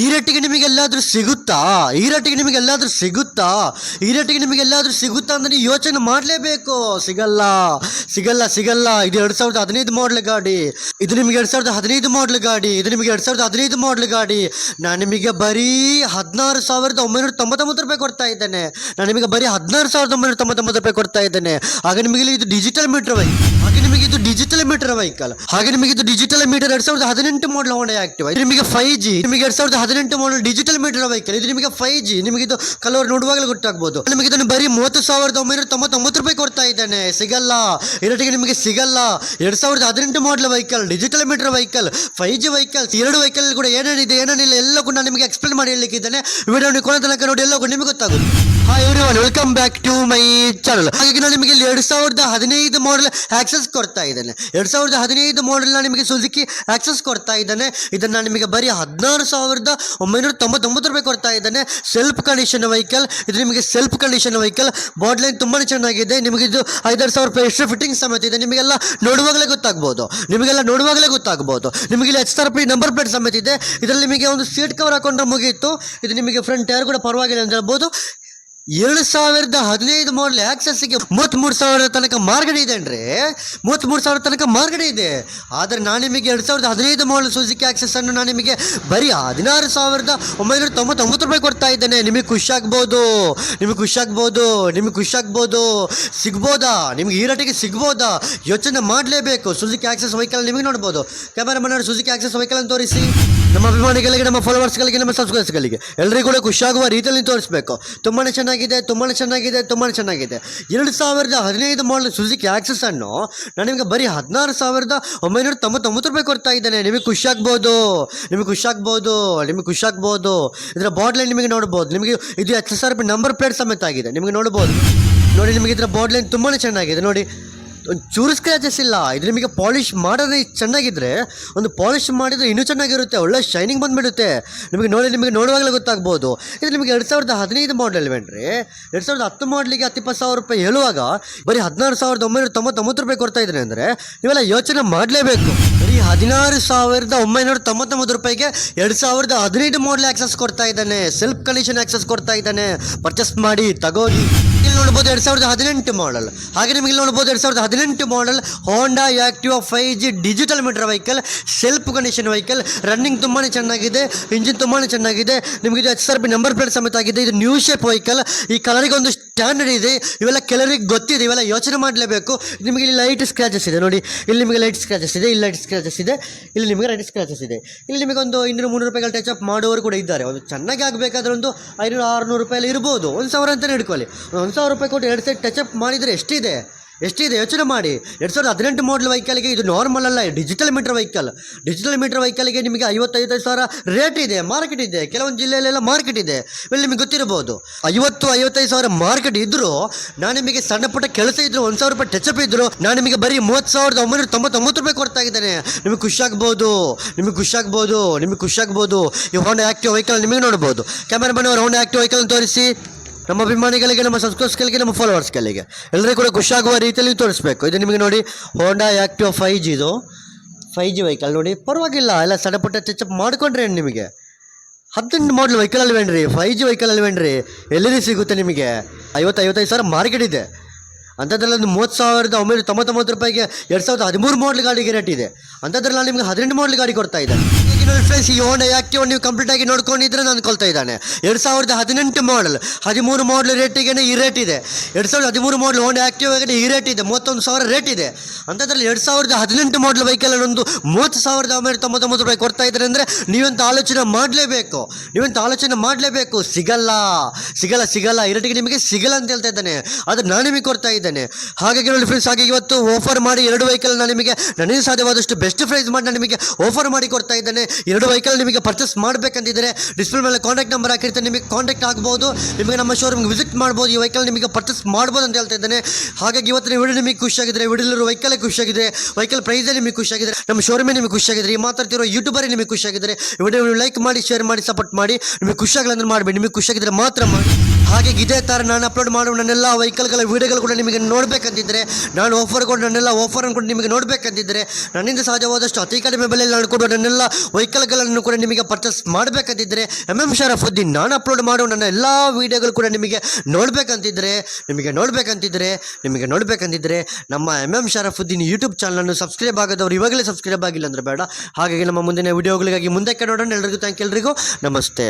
ಈ ರೇಟಿಗೆ ನಿಮಗೆ ಎಲ್ಲಾದ್ರೂ ಸಿಗುತ್ತಾ? ಈ ರೇಟಿಗೆ ನಿಮಗೆ ಎಲ್ಲಾದ್ರೂ ಸಿಗುತ್ತಾ? ಈ ರೇಟಿಗೆ ನಿಮಗೆ ಎಲ್ಲಾದ್ರೂ ಸಿಗುತ್ತಾ ಅಂದರೆ ಯೋಚನೆ ಮಾಡಲೇಬೇಕು. ಸಿಗಲ್ಲ. ಸಿಗಲ್ಲ ಸಿಗಲ್ಲ. ಇದು ಎರಡು ಸಾವಿರದ ಹದಿನೈದು ಮಾಡಲ್ ಗಾಡಿ. ಇದು ನಿಮಗೆ ಎರಡು ಸಾವಿರದ ಹದಿನೈದು ಮಾಡಲ್ ಗಾಡಿ. ಇದು ನಿಮಗೆ ಎರಡು ಸಾವಿರದ ಹದಿನೈದು ಮಾಡಲ್ ಗಾಡಿ. ನಾನು ನಿಮಗೆ ಬರೀ ಹದಿನಾರು ಸಾವಿರದ ಒಂಬೈನೂರ ತೊಂಬತ್ತೊಂಬತ್ತು ರೂಪಾಯಿ ಕೊಡ್ತಾ ಇದ್ದೇನೆ. ನಾನು ನಿಮಗೆ ಬರೀ ಹದಿನಾರು ಸಾವಿರದ ಒಂಬೈನೂರ ತೊಂಬತ್ತೊಂಬತ್ತು ರೂಪಾಯಿ ಕೊಡ್ತಾ ಇದ್ದೇನೆ. ಹಾಗೆ ನಿಮಗೆ ಇದು ಡಿಜಿಟಲ್ ಮೀಟರ್ ಹಾಗೆ ನಿಮಗೆ ಇದು ಡಿಜಿಟಲ್ ಮೀಟರ್ ವೆಹಿಕಲ್ ಹಾಗೆ ನಿಮಗೆ ಇದು ಡಿಜಿಟಲ್ ಮೀಟರ್ ಎರಡ್ ಸಾವಿರದ ಹದಿನೆಂಟು ಮಾಡಲ್ ಹೋಂಡಾ ಆಕ್ಟಿವ್ ನಿಮಗೆ ಫೈವ್ ಜಿ ನಿಮಗೆ ಎರಡ್ ಸಾವಿರದ ಹದಿನೆಂಟು ಮಾಡಲ್ ಡಿಜಿಟಲ್ ಮೀಟರ್ ವೆಹಿಕಲ್ ಇದು ನಿಮಗೆ ಫೈವ್ ಜಿ ನಿಮಗೆ ಇದು ಕಲರ್ ನೋಡುವಾಗಲೇ ಗೊತ್ತಾಗ್ಬೋದು. ನಿಮಗೆ ಇದನ್ನು ಬರೀ ಮೂವತ್ತು ಸಾವಿರದ ಒಂಬೈನೂರ ತೊಂಬತ್ತೊಂಬತ್ತು ರೂಪಾಯಿ ಕೊಡ್ತಾ ಇದ್ದಾನೆ. ಸಿಗಲ್ಲ. ಇರಟಿಗೆ ನಿಮಗೆ ಸಿಗಲ್ಲ. ಎರಡ್ ಸಾವಿರದ ಹದಿನೆಂಟು model vehicle digital meter vehicle five G vehicle ಎರಡು ವೆಹಿಕಲ್ ಕೂಡ ಏನೇನಿದೆ, ಏನೇನಿಲ್ಲ ಎಲ್ಲ ಕೂಡ ನಿಮಗೆ ಎಕ್ಸ್ಪ್ಲೇನ್ ಮಾಡಿ ಹೇಳಲಿಕ್ಕಿದ್ದೇನೆ ವಿಡಿಯೋ ಕೊನೆ ತನಕ ನೋಡಿ ಎಲ್ಲ ಕೂಡ ನಿಮಗೆ ಗೊತ್ತಾಗುತ್ತೆ hi everyone welcome back to my channel ಹಾಗಾಗಿ ನಾನು ನಿಮಗೆ ಇಲ್ಲಿ ಎರಡು ಸಾವಿರದ ಹದಿನೈದು ಮಾಡಲ್ ಆಕ್ಸೆಸ್ ಕೊಡ್ತಾ ಇದ್ದಾನೆ. ಎರಡು ಸಾವಿರದ ಹದಿನೈದು ಮಾಡೆಲ್ನ ನಿಮಗೆ ಸುಜುಕಿ ಆಕ್ಸೆಸ್ ಕೊಡ್ತಾ ಇದ್ದಾನೆ. ಇದನ್ನು ನಿಮಗೆ ಬರೀ ಹದಿನಾರು ಸಾವಿರದ ಒಂಬೈನೂರ ತೊಂಬತ್ತೊಂಬತ್ತು ರೂಪಾಯಿ ಕೊಡ್ತಾ ಇದ್ದಾನೆ. ಸೆಲ್ಫ್ ಕಂಡೀಷನ್ ವೆಹಿಕಲ್ ಇದು ನಿಮಗೆ ಸೆಲ್ಫ್ ಕಂಡೀಷನ್ ವೆಹಿಕಲ್ ಬಾಡ್ಲೈನ್ ತುಂಬಾ ಚೆನ್ನಾಗಿದೆ. ನಿಮಗೆ ಇದು ಐದಾರು ಸಾವಿರ ರೂಪಾಯಿ ಎಕ್ಸ್ಟ್ರಾ ಫಿಟ್ಟಿಂಗ್ ಸಮೇತ ಇದೆ. ನಿಮಗೆಲ್ಲ ನೋಡುವಾಗಲೇ ಗೊತ್ತಾಗ್ಬೋದು. ನಿಮಗೆಲ್ಲ ನೋಡುವಾಗಲೇ ಗೊತ್ತಾಗ್ಬೋದು. ನಿಮಗೆ H R P number plate ಸಮೇತ ಇದೆ. ಇದರಲ್ಲಿ ನಿಮಗೆ ಒಂದು ಸೀಟ್ ಕವರ್ ಹಾಕೊಂಡ್ರೆ ಮುಗಿಯಿತು ಇದು ನಿಮಗೆ ಫ್ರಂಟ್ ಟೈರ್ ಕೂಡ ಪರವಾಗಿಲ್ಲ ಅಂತ ಹೇಳ್ಬೋದು. ಎರಡು ಸಾವಿರದ ಹದಿನೈದು ಮಾಡಲ್ ಆಕ್ಸಸ್ಗೆ ಮೂವತ್ತ್ಮೂರು ಸಾವಿರದ ತನಕ ಮಾರ್ಗಡೆ ಇದೆ ಅಂದ್ರೆ ಮೂವತ್ತ್ಮೂರು ಸಾವಿರದ ತನಕ ಮಾರ್ಗಡೆ ಇದೆ. ಆದರೆ ನಾನು ನಿಮಗೆ ಎರಡು ಸಾವಿರದ ಹದಿನೈದು ಮಾಡಲ್ ಸುಜುಕಿ ಆಕ್ಸಸ್ ಅನ್ನು ನಾನು ನಿಮಗೆ ಬರೀ ಹದಿನಾರು ಸಾವಿರದ ಒಂಬೈನೂರ ತೊಂಬತ್ತೊಂಬತ್ತು ರೂಪಾಯಿ ಕೊಡ್ತಾ ಇದ್ದೇನೆ. ನಿಮಗೆ ಖುಷಿ ಆಗ್ಬೋದು. ನಿಮಗೆ ಖುಷಿ ಆಗ್ಬೋದು. ನಿಮಗೆ ಖುಷಿಯಾಗ್ಬೋದು ಸಿಗ್ಬೋದಾ? ನಿಮ್ಗೆ ಈ ರೇಟಿಗೆ ಸಿಗ್ಬೋದಾ? ಯೋಚನೆ ಮಾಡಲೇಬೇಕು. ಸುಜುಕಿ ಆಕ್ಸಸ್ ವೆಹಿಕಲ್ ನಿಮಗೆ ನೋಡ್ಬೋದು. ಕ್ಯಾಮರಾಮನ್ ಅವರು ಸುಜುಕಿ ಆಕ್ಸಸ್ ವೆಹಿಕಲ್ ಅಂತ ತೋರಿಸಿ. ನಮ್ಮ ಅಭಿಮಾನಿಗಳಿಗೆ, ನಮ್ಮ ಫಾಲೋವರ್ಸ್ಗಳಿಗೆ ನಮ್ಮ ಸಬ್ಸ್ಕ್ರೈಬರ್ಸ್ಗಳಿಗೆ ಎಲ್ಲರಿಗೂ ಕೂಡ ಖುಷಿಯಾಗುವ ರೀತಿಯಲ್ಲಿ ತೋರಿಸಬೇಕು. ತುಂಬಾ ಚೆನ್ನಾಗಿದೆ ತುಂಬಾ ಚೆನ್ನಾಗಿದೆ ತುಂಬಾ ಚೆನ್ನಾಗಿದೆ. ಎರಡು ಸಾವಿರದ ಹದಿನೈದು ಮಾಡಲ್ ಸುಜುಕಿ ಅನ್ನು ನಾನು ನಿಮಗೆ ಬರೀ ಹದಿನಾರು ಸಾವಿರದ ಒಂಬೈನೂರ ತೊಂಬತ್ತೊಂಬತ್ತು ರೂಪಾಯಿ ಕೊಡ್ತಾ ಇದ್ದೇನೆ. ನಿಮಗೆ ಖುಷಿ ಆಗ್ಬೋದು ನಿಮಗೆ ಖುಷಿ ಆಗ್ಬೋದು ನಿಮಗೆ ಖುಷಿ ಆಗ್ಬೋದು ಇದರ ಬಾಡ್ಲೈನ್ ನಿಮಗೆ ನೋಡ್ಬೋದು. ನಿಮಗೆ ಇದು H S R P number plate ಸಮೇತ ಆಗಿದೆ. ನಿಮಗೆ ನೋಡ್ಬೋದು. ನೋಡಿ, ನಿಮಗೆ ಇದರ ಬಾಡ್ಲೈನ್ ತುಂಬಾ ಚೆನ್ನಾಗಿದೆ. ನೋಡಿ ಚೂರು ಸ್ಕ್ರ್ಯಾಚಸ್ ಇಲ್ಲ. ಇದು ನಿಮಗೆ ಪಾಲಿಷ್ ಮಾಡೋದೇ ಚೆನ್ನಾಗಿದ್ದರೆ ಒಂದು ಪಾಲಿಷ್ ಮಾಡಿದರೆ ಇನ್ನೂ ಚೆನ್ನಾಗಿರುತ್ತೆ, ಒಳ್ಳೆ ಶೈನಿಂಗ್ ಬಂದುಬಿಡುತ್ತೆ. ನಿಮಗೆ ನೋಡಿ, ನಿಮಗೆ ನೋಡುವಾಗಲೇ ಗೊತ್ತಾಗ್ಬೋದು. ಇದು ನಿಮಗೆ ಎರಡು ಸಾವಿರದ ಹದಿನೈದು ಮಾಡಲ್ ವೇಣ್ರಿ ಎರಡು ಸಾವಿರದ ಹತ್ತು ಮಾಡಲಿಗೆ ಹತ್ತು ಇಪ್ಪತ್ತು ಸಾವಿರ ರೂಪಾಯಿ ಹೇಳುವಾಗ ಬರೀ ಹದಿನಾರು ಸಾವಿರದ ಒಂಬೈನೂರ ತೊಂಬತ್ತೊಂಬತ್ತು ರೂಪಾಯಿ ಕೊಡ್ತಾ ಇದ್ದೀನಿ ಅಂದರೆ ನೀವೆಲ್ಲ ಯೋಚನೆ ಮಾಡಲೇಬೇಕು. ಬರೀ ಹದಿನಾರು ಸಾವಿರದ ಒಂಬೈನೂರ ತೊಂಬತ್ತೊಂಬತ್ತು ರೂಪಾಯಿಗೆ ಎರಡು ಸಾವಿರದ ಹದಿನೈದು ಮಾಡಲ್ ಆಕ್ಸಸ್ ಕೊಡ್ತಾ ಇದ್ದಾನೆ. ಸೆಲ್ಫ್ ಕಂಡೀಷನ್ ಆಕ್ಸಸ್ ಕೊಡ್ತಾ ಇದ್ದಾನೆ. ಪರ್ಚೇಸ್ ಮಾಡಿ ತಗೋರಿ ಇಲ್ಲಿ ನೋಡ್ಬೋದು ಎರಡು ಸಾವಿರದ ಹದಿನೆಂಟು ಮಾಡಲ್ ಹಾಗೆ ನಿಮಗೆ ಇಲ್ಲಿ ನೋಡ್ಬೋದು ಎರಡು ಸಾವಿರದ ಹದಿನೆಂಟು model Honda Activa five G digital meter vehicle self condition vehicle running ತುಂಬಾ ಚೆನ್ನಾಗಿದೆ ಇಂಜಿನ್ ತುಂಬಾ ಚೆನ್ನಾಗಿದೆ. ನಿಮಗೆ ಇದು H R B number plate ಸಮೇತ ಆಗಿದೆ. ಇದು ನ್ಯೂ ಶೇಪ್ ವೆಹಿಕಲ್ ಈ ಕಲರಿಗೆ ಒಂದು ಸ್ಟ್ಯಾಂಡರ್ಡ್ ಇದೆ. ಇವೆಲ್ಲ ಕೆಲವರಿಗೆ ಗೊತ್ತಿದೆ. ಇವೆಲ್ಲ ಯೋಚನೆ ಮಾಡಲೇಬೇಕು. ನಿಮಗೆ ಇಲ್ಲಿ ಲೈಟ್ ಸ್ಕ್ರಾಚಸ್ ಇದೆ. ನೋಡಿ, ಇಲ್ಲಿ ನಿಮಗೆ ಲೈಟ್ ಸ್ಕ್ರಾಚಸ್ ಇದೆ. ಇಲ್ಲಿ ಲೈಟ್ ಸ್ಕ್ರಾಚಸ್ ಇದೆ. ಇಲ್ಲಿ ನಿಮಗೆ ಲೈಟ್ ಸ್ಕ್ರಾಚಸ್ ಇದೆ. ಇಲ್ಲಿ ನಿಮಗೆ ಒಂದು ಇನ್ನೂರು, ಮುನ್ನೂರು ರೂಪಾಯಿಗಳ ಟಚ್ ಅಪ್ ಮಾಡುವವರು ಕೂಡ ಇದ್ದಾರೆ. ಒಂದು ಚೆನ್ನಾಗಿ ಆಗಬೇಕಾದ್ರೆ ಒಂದು ಐನೂರು, ಆರುನೂರು ರೂಪಾಯಲ್ಲಿ ಇರ್ಬೋದು. ಒಂದು ಸಾವಿರ ಅಂತಲೇ ಹಿಡ್ಕೊಳ್ಳಿ. ಒಂದು ಸಾವಿರ ರೂಪಾಯಿ ಕೊಟ್ಟು ಎರಡು ಸೈಡ್ ಟಚ್ ಅಪ್ ಮಾಡಿದರೆ ಎಷ್ಟಿದೆ? ಎಷ್ಟಿದೆ? ಯೋಚನೆ ಮಾಡಿ. ಎರಡು ಸಾವಿರದ ಹದಿನೆಂಟು ಮಾಡಲ್ ವೆಹಿಕಲ್ಗೆ ಇದು ನಾರ್ಮಲ್ ಅಲ್ಲ digital meter vehicle digital meter ವೆಹಿಕಲ್ಗೆ ನಿಮಗೆ ಐವತ್ತೈದು ಸಾವಿರ ರೇಟ್ ಇದೆ ಮಾರ್ಕೆಟ್ ಇದೆ. ಕೆಲವೊಂದು ಜಿಲ್ಲೆಯಲ್ಲೆಲ್ಲ ಮಾರ್ಕೆಟ್ ಇದೆ. ಇಲ್ಲಿ ನಿಮಗೆ ಗೊತ್ತಿರಬಹುದು. ಐವತ್ತು, ಐವತ್ತೈದು ಸಾವಿರ ಮಾರ್ಕೆಟ್ ಇದ್ದರೂ ನಾನು ನಿಮಗೆ ಸಣ್ಣ ಪುಟ್ಟ ಕೆಲಸ ಇದ್ರು ಒಂದು ಸಾವಿರ ರೂಪಾಯಿ ಟಚ್ ಅಪ್ ಇದ್ರು ನಾನು ನಿಮಗೆ ಬರೀ ಮೂವತ್ತು ಸಾವಿರದ ಒಂಬೈನೂರ ತೊಂಬತ್ತೊಂಬತ್ತು ರೂಪಾಯಿ ಕೊಡ್ತಾ ಇದ್ದೇನೆ ನಿಮಗೆ ಖುಷಿ ಆಗ್ಬೋದು. ನಿಮಗೆ ಖುಷಿ ಆಗ್ಬೋದು. ನಿಮಗೆ ಖುಷಿ ಆಗ್ಬೋದು. ಈ ಹೋಂಡಾ ಆಕ್ಟಿವ್ ವೆಹಿಕಲ್ ನಿಮಗೆ ನೋಡ್ಬೋದು. ಕ್ಯಾಮರಾ ಅವರು ಹೋಂಡಾ ಆಕ್ಟಿವ್ ವೆಹಿಕಲ್ ತೋರಿಸಿ. ನಮ್ಮ ಅಭಿಮಾನಿಗಳಿಗೆ, ನಮ್ಮ ಸಬ್ಸ್ಕ್ರೈಬರ್ಸ್ಗಳಿಗೆ ನಮ್ಮ ಫಾಲೋವರ್ಸ್ಗಳಿಗೆ ಎಲ್ಲರಿಗೂ ಕೂಡ ಖುಷಿಯಾಗುವ ರೀತಿಯಲ್ಲಿ ತೋರಿಸ್ಬೇಕು. ಇದು ನಿಮಗೆ ನೋಡಿ ಹೋಂಡಾ ಆ್ಯಕ್ಟಿವ್ ಫೈ ಜಿದು ಫೈ ಜಿ ವೆಹಿಕಲ್ ನೋಡಿ. ಪರವಾಗಿಲ್ಲ, ಎಲ್ಲ ಸಣ್ಣ ಪುಟ್ಟ ಟಚಪ್ ಮಾಡಿಕೊಂಡ್ರೆ ನಿಮಗೆ? ಹದಿನೆಂಟು ಮಾಡಲ್ ವೆಹಿಕಲ್ ಅಲ್ವೇನ್ರಿ ಫೈ ಜಿ ವೆಹಿಕಲ್ ಅಲ್ವೇನ್ರಿ ಎಲ್ಲಿ ಸಿಗುತ್ತೆ ನಿಮಗೆ? ಐವತ್ತು ಐವತ್ತೈದು ಸಾವಿರ ಮಾರ್ಕೆಟ್ ಇದೆ. ಅಂಥದ್ರಲ್ಲಿ ಒಂದು ಮೂವತ್ತು ಸಾವಿರದ ಒಂಬೈನೂರ ತೊಂಬತ್ತೊಂಬತ್ತು ರೂಪಾಯಿಗೆ ಎರಡು ಸಾವಿರದ ಹದಿಮೂರು ಮಾಡಲ್ ಗಾಡಿಗೆ ರೇಟ್ ಇದೆ. ಅಂಥದ್ರಲ್ಲಿ ನಾನು ನಿಮಗೆ ಹದಿನೆಂಟು ಮಾಡಲ್ ಗಾಡಿ ಕೊಡ್ತಾ ಇದ್ದೆ ಫ್ರೆಂಡ್ಸ್ ಈ ಹೋಂಡಾ ಯಾಕೆ ನೀವು ಕಂಪ್ಲೀಟ್ ಆಗಿ ನೋಡ್ಕೊಂಡಿದ್ರೆ ನಾನು ಕೊಲ್ತಾ ಇದ್ದಾನೆ. ಎರಡು ಸಾವಿರದ ಹದಿನೆಂಟು ಮಾಡಲ್ ಹದಿಮೂರು ಮಾಡಲ್ ರೇಟಿಗೆ ಈ ರೇಟ್ ಇದೆ. ಎರಡು ಸಾವಿರದ ಹದಿಮೂರು ಮಾಡಲ್ ಹೋಂಡಾ ಆ್ಯಕ್ಟಿವಾಗೇ ಈ ರೇಟ್ ಇದೆ, ಮೂವತ್ತೊಂದು ಸಾವಿರ ರೇಟ್ ಇದೆ. ಅಂಥದ್ರಲ್ಲಿ ಎರಡು ಸಾವಿರದ ಹದಿನೆಂಟು ಮಾಡಲ್ ವೆಹಿಕಲ್ ಒಂದು ಮೂವತ್ತು ಸಾವಿರದ ಒಂಬೈನೂರ ತೊಂಬತ್ತೊಂಬತ್ತು ರೂಪಾಯಿ ಕೊಡ್ತಾ ಇದ್ದಾರೆ ಅಂದರೆ ನೀವಂತ ಆಲೋಚನೆ ಮಾಡಲೇಬೇಕು. ನೀವಂತ ಆಲೋಚನೆ ಮಾಡಲೇಬೇಕು. ಸಿಗಲ್ಲ. ಸಿಗಲ್ಲ ಸಿಗಲ್ಲ. ಈ ರೇಟಿಗೆ ನಿಮಗೆ ಸಿಗಲ್ಲ ಅಂತ ಹೇಳ್ತಾ ಇದ್ದಾನೆ. ಆದರೆ ನಾನು ನಿಮಗೆ ಕೊಡ್ತಾ ಇದ್ದೇನೆ. ಹಾಗಾಗಿ ನೋಡಿ ಫ್ರೆಂಡ್ಸ್ ಹಾಗೆ ಇವತ್ತು ಆಫರ್ ಮಾಡಿ ಎರಡು ವೆಹಿಕಲ್ ನಾನು ನಿಮಗೆ ನನಗೆ ಸಾಧ್ಯವಾದಷ್ಟು ಬೆಸ್ಟ್ ಪ್ರೈಸ್ ಮಾಡಿ ನಾನು ನಿಮಗೆ ಆಫರ್ ಮಾಡಿ ಕೊಡ್ತಾ ಇದ್ದೇನೆ. ಎರಡು ವೆಹಿಕಲ್ ನಿಮಗೆ ಪರ್ಚೇಸ್ ಮಾಡಬೇಕಂತಿದ್ರೆ ಡಿಸ್ಪ್ಲೇ ಮೇಲೆ ಕಾಂಟ್ಯಾಕ್ಟ್ ನಂಬರ್ ಹಾಕಿರ್ತಾರೆ ನಿಮಗೆ ಕಾಂಟ್ಯಾಕ್ಟ್ ಆಗ್ಬೋದು, ನಿಮಗೆ ನಮ್ಮ ಶೋರೂಮ್ಗೆ ವಿಸಿಟ್ ಮಾಡ್ಬೋದು, ಈ ವೆಹಿಕಲ್ ನಿಮಗೆ ಪರ್ಚೇಸ್ ಮಾಡ್ಬೋದು ಅಂತ ಹೇಳ್ತಾ ಇದ್ದೇನೆ. ಹಾಗಾಗಿ ಇವತ್ತಿನ ವಿಡಿಯೋ ನಿಮಗೆ ಖುಷಿಯಾಗಿದ್ದರೆ ವಿಡಿಯೋ ವೆಹಿಕಲ್ ಖುಷಿಯಾಗಿದೆ ವೆಹಿಕಲ್ ಪ್ರೈಸೇ ನಿಮಗೆ ಖುಷಿಯಾಗಿದ್ರೆ ನಮ್ಮ ಶೋರೂಮೇ ನಿಮಗೆ ಖುಷಿಯಾಗಿದ್ರೆ ಈ ಮಾತಾಡ್ತಿರೋ ಯೂಟ್ಯೂಬರೇ ನಿಮಗೆ ಖುಷಿಯಾಗಿದ್ದರೆ ವಿಡಿಯೋ ಲೈಕ್ ಮಾಡಿ ಶೇರ್ ಮಾಡಿ ಸಪೋರ್ಟ್ ಮಾಡಿ, ನಿಮಗೆ ಖುಷಿಯಾಗಲ್ಲ ಮಾಡಬೇಡಿ, ನಿಮಗೆ ಖುಷಿಯಾಗಿದ್ದರೆ ಮಾತ್ರ ಮಾಡಿ. ಹಾಗೆ ಇದೇ ಥರ ನಾನು ಅಪ್ಲೋಡ್ ಮಾಡೋ ನನ್ನೆಲ್ಲ ವೆಹಿಕಲ್ಗಳ ವೀಡಿಯೋಗಳು ಕೂಡ ನಿಮಗೆ ನೋಡಬೇಕಂತಿದ್ದರೆ ನಾನು ಆಫರ್ ಕೊಟ್ಟು ನನ್ನೆಲ್ಲ ಆಫರನ್ನು ಕೂಡ ನಿಮಗೆ ನೋಡಬೇಕಂತಿದ್ದರೆ ನನ್ನಿಂದ ಸಹಜವಾದಷ್ಟು ಅತಿ ಕಡಿಮೆ ಬೆಲೆಯಲ್ಲಿ ನಾನು ಕೊಡುವ ನನ್ನೆಲ್ಲ ವೆಹಿಕಲ್ಗಳನ್ನು ಕೂಡ ನಿಮಗೆ ಪರ್ಚೇಸ್ ಮಾಡಬೇಕಂತಿದ್ದರೆ ಎಂ ಎಂ ಶರಫುದ್ದೀನ್ ನಾನು ಅಪ್ಲೋಡ್ ಮಾಡೋ ನನ್ನ ಎಲ್ಲ ವೀಡಿಯೋಗಳು ಕೂಡ ನಿಮಗೆ ನೋಡಬೇಕಂತಿದ್ದರೆ ನಿಮಗೆ ನೋಡಬೇಕಂತಿದ್ದರೆ ನಿಮಗೆ ನೋಡಬೇಕಂತಿದ್ದರೆ ನಮ್ಮ ಎಂ ಎಂ ಶರಫುದ್ದೀನ್ ಯೂಟ್ಯೂಬ್ ಚಾನಲನ್ನು ಸಬ್ಸ್ಕ್ರೈಬ್ ಆಗೋದವ್ರು ಇವಾಗಲೇ ಸಬ್ಸ್ಕ್ರೈಬ್ ಆಗಿಲ್ಲ ಅಂದರೆ ಬೇಡ. ಹಾಗಾಗಿ ನಮ್ಮ ಮುಂದಿನ ವೀಡಿಯೋಗಳಿಗಾಗಿ ಮುಂದಕ್ಕೆ ನೋಡೋಣ. ಎಲ್ರಿಗೂ ಥ್ಯಾಂಕ್ ಎಲ್ರಿಗೂ. ನಮಸ್ತೆ.